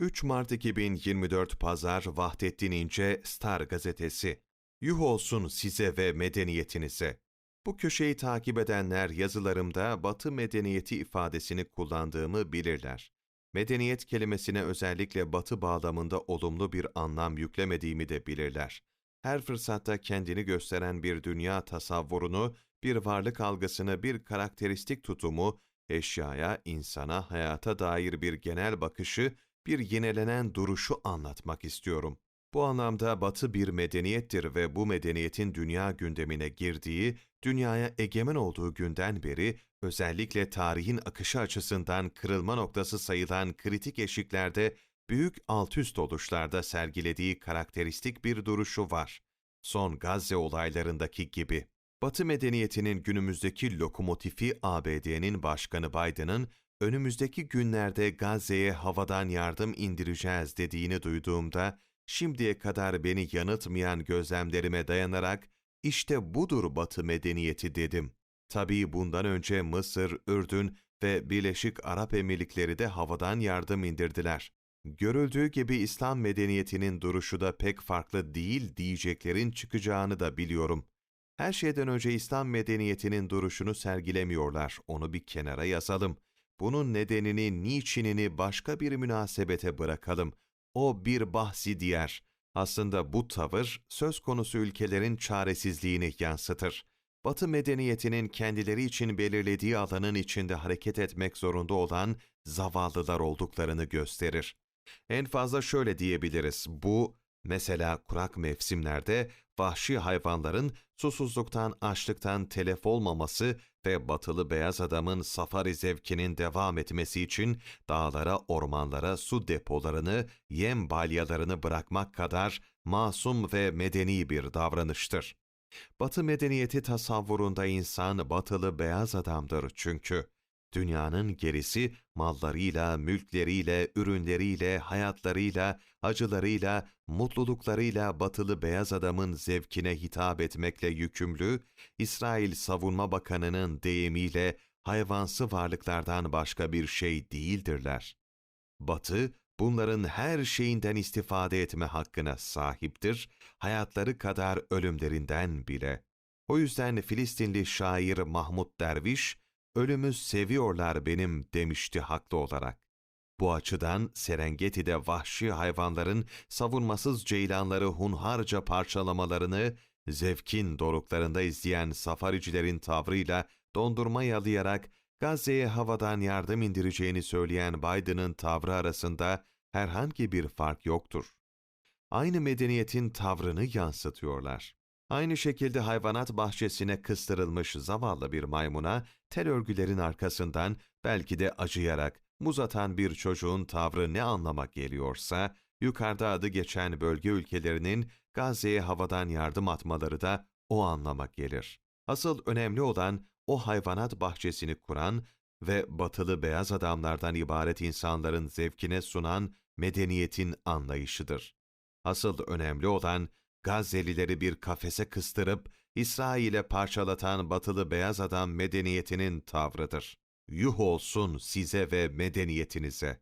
3 Mart 2024 Pazar Vahdettin İnce Star Gazetesi. Yuh olsun size ve medeniyetinize. Bu köşeyi takip edenler yazılarımda Batı medeniyeti ifadesini kullandığımı bilirler. Medeniyet kelimesine özellikle Batı bağlamında olumlu bir anlam yüklemediğimi de bilirler. Her fırsatta kendini gösteren bir dünya tasavvurunu, bir varlık algısını, bir karakteristik tutumu, eşyaya, insana, hayata dair bir genel bakışı, bir yinelenen duruşu anlatmak istiyorum. Bu anlamda Batı bir medeniyettir ve bu medeniyetin dünya gündemine girdiği, dünyaya egemen olduğu günden beri özellikle tarihin akışı açısından kırılma noktası sayılan kritik eşiklerde büyük altüst oluşlarda sergilediği karakteristik bir duruşu var. Son Gazze olaylarındaki gibi. Batı medeniyetinin günümüzdeki lokomotifi ABD'nin Başkanı Biden'ın önümüzdeki günlerde Gazze'ye havadan yardım indireceğiz dediğini duyduğumda, şimdiye kadar beni yanıltmayan gözlemlerime dayanarak, işte budur Batı medeniyeti dedim. Tabii bundan önce Mısır, Ürdün ve Birleşik Arap Emirlikleri de havadan yardım indirdiler. Görüldüğü gibi İslam medeniyetinin duruşu da pek farklı değil diyeceklerin çıkacağını da biliyorum. Her şeyden önce İslam medeniyetinin duruşunu sergilemiyorlar, onu bir kenara yazalım. Bunun nedenini, niçinini başka bir münasebete bırakalım. O bir bahsi diğer. Aslında bu tavır söz konusu ülkelerin çaresizliğini yansıtır. Batı medeniyetinin kendileri için belirlediği alanın içinde hareket etmek zorunda olan zavallılar olduklarını gösterir. En fazla şöyle diyebiliriz. Bu, mesela kurak mevsimlerde vahşi hayvanların susuzluktan, açlıktan telef olmaması ve batılı beyaz adamın safari zevkinin devam etmesi için dağlara, ormanlara su depolarını, yem balyalarını bırakmak kadar masum ve medeni bir davranıştır. Batı medeniyeti tasavvurunda insan batılı beyaz adamdır çünkü. Dünyanın gerisi mallarıyla, mülkleriyle, ürünleriyle, hayatlarıyla, acılarıyla, mutluluklarıyla batılı beyaz adamın zevkine hitap etmekle yükümlü, İsrail Savunma Bakanı'nın deyimiyle hayvansı varlıklardan başka bir şey değildirler. Batı, bunların her şeyinden istifade etme hakkına sahiptir, hayatları kadar ölümlerinden bile. O yüzden Filistinli şair Mahmud Derviş, ölümü seviyorlar benim demişti haklı olarak. Bu açıdan Serengeti'de vahşi hayvanların savunmasız ceylanları hunharca parçalamalarını zevkin doruklarında izleyen safaricilerin tavrıyla dondurma yalayarak Gazze'ye havadan yardım indireceğini söyleyen Biden'ın tavrı arasında herhangi bir fark yoktur. Aynı medeniyetin tavrını yansıtıyorlar. Aynı şekilde hayvanat bahçesine kıstırılmış zavallı bir maymuna tel örgülerin arkasından belki de acıyarak muz atan bir çocuğun tavrı ne anlama geliyorsa, yukarıda adı geçen bölge ülkelerinin Gazze'ye havadan yardım atmaları da o anlama gelir. Asıl önemli olan o hayvanat bahçesini kuran ve batılı beyaz adamlardan ibaret insanların zevkine sunan medeniyetin anlayışıdır. Asıl önemli olan Gazze'lileri bir kafese kıstırıp İsrail'e parçalatan batılı beyaz adam medeniyetinin tavrıdır. Yuh olsun size ve medeniyetinize.